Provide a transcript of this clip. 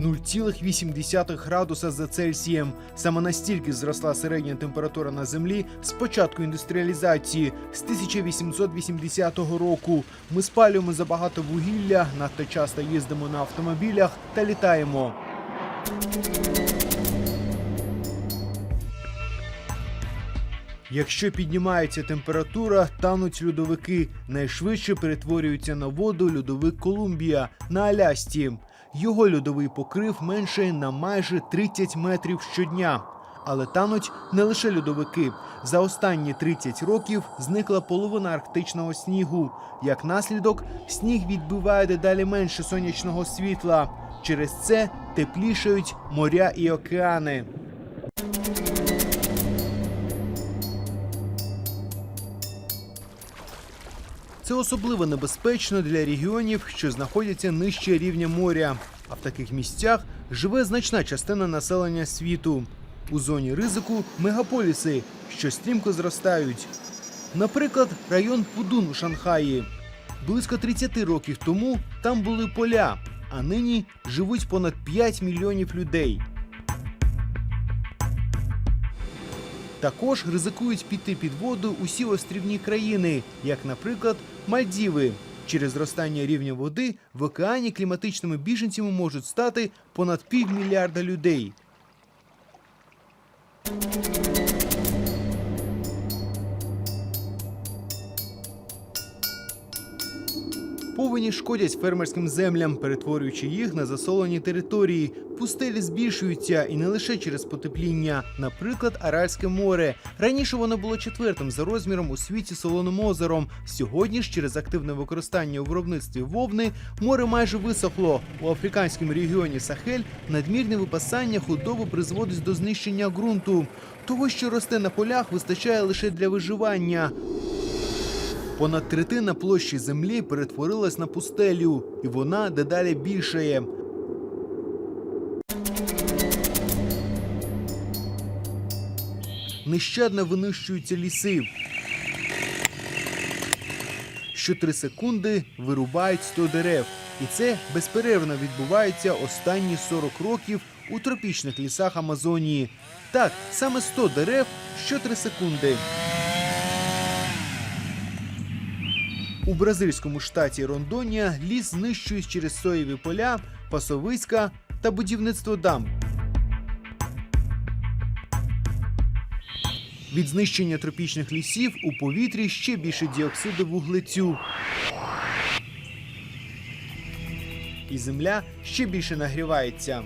0,8 градуса за Цельсієм. Саме настільки зросла середня температура на землі з початку індустріалізації з 1880 року. Ми спалюємо забагато вугілля, надто часто їздимо на автомобілях та літаємо. Якщо піднімається температура, тануть льодовики. Найшвидше перетворюється на воду льодовик Колумбія на Алясці. Його льодовий покрив меншає на майже 30 метрів щодня. Але тануть не лише льодовики. За останні 30 років зникла половина арктичного снігу. Як наслідок, сніг відбиває дедалі менше сонячного світла. Через це теплішають моря і океани. Це особливо небезпечно для регіонів, що знаходяться нижче рівня моря. А в таких місцях живе значна частина населення світу. У зоні ризику мегаполіси, що стрімко зростають. Наприклад, район Пудун у Шанхаї. Близько 30 років тому там були поля, а нині живуть понад 5 мільйонів людей. Також ризикують піти під воду усі острівні країни, як, наприклад, Мальдіви. Через зростання рівня води в океані кліматичними біженцями можуть стати понад півмільярда людей. Повені шкодять фермерським землям, перетворюючи їх на засолені території. Пустелі збільшуються і не лише через потепління. Наприклад, Аральське море. Раніше воно було четвертим за розміром у світі солоним озером. Сьогодні ж, через активне використання у виробництві вовни, море майже висохло. У африканському регіоні Сахель надмірне випасання худоби призводить до знищення ґрунту. Того, що росте на полях, вистачає лише для виживання. Понад третина площі землі перетворилась на пустелю, і вона дедалі більшає. Нещадно винищуються ліси. Що три секунди вирубають 100 дерев. І це безперервно відбувається останні 40 років у тропічних лісах Амазонії. Так, саме 100 дерев що 3 секунди. У бразильському штаті Рондонія ліс знищують через соєві поля, пасовиська та будівництво дамб. Від знищення тропічних лісів у повітрі ще більше діоксиду вуглецю. І земля ще більше нагрівається.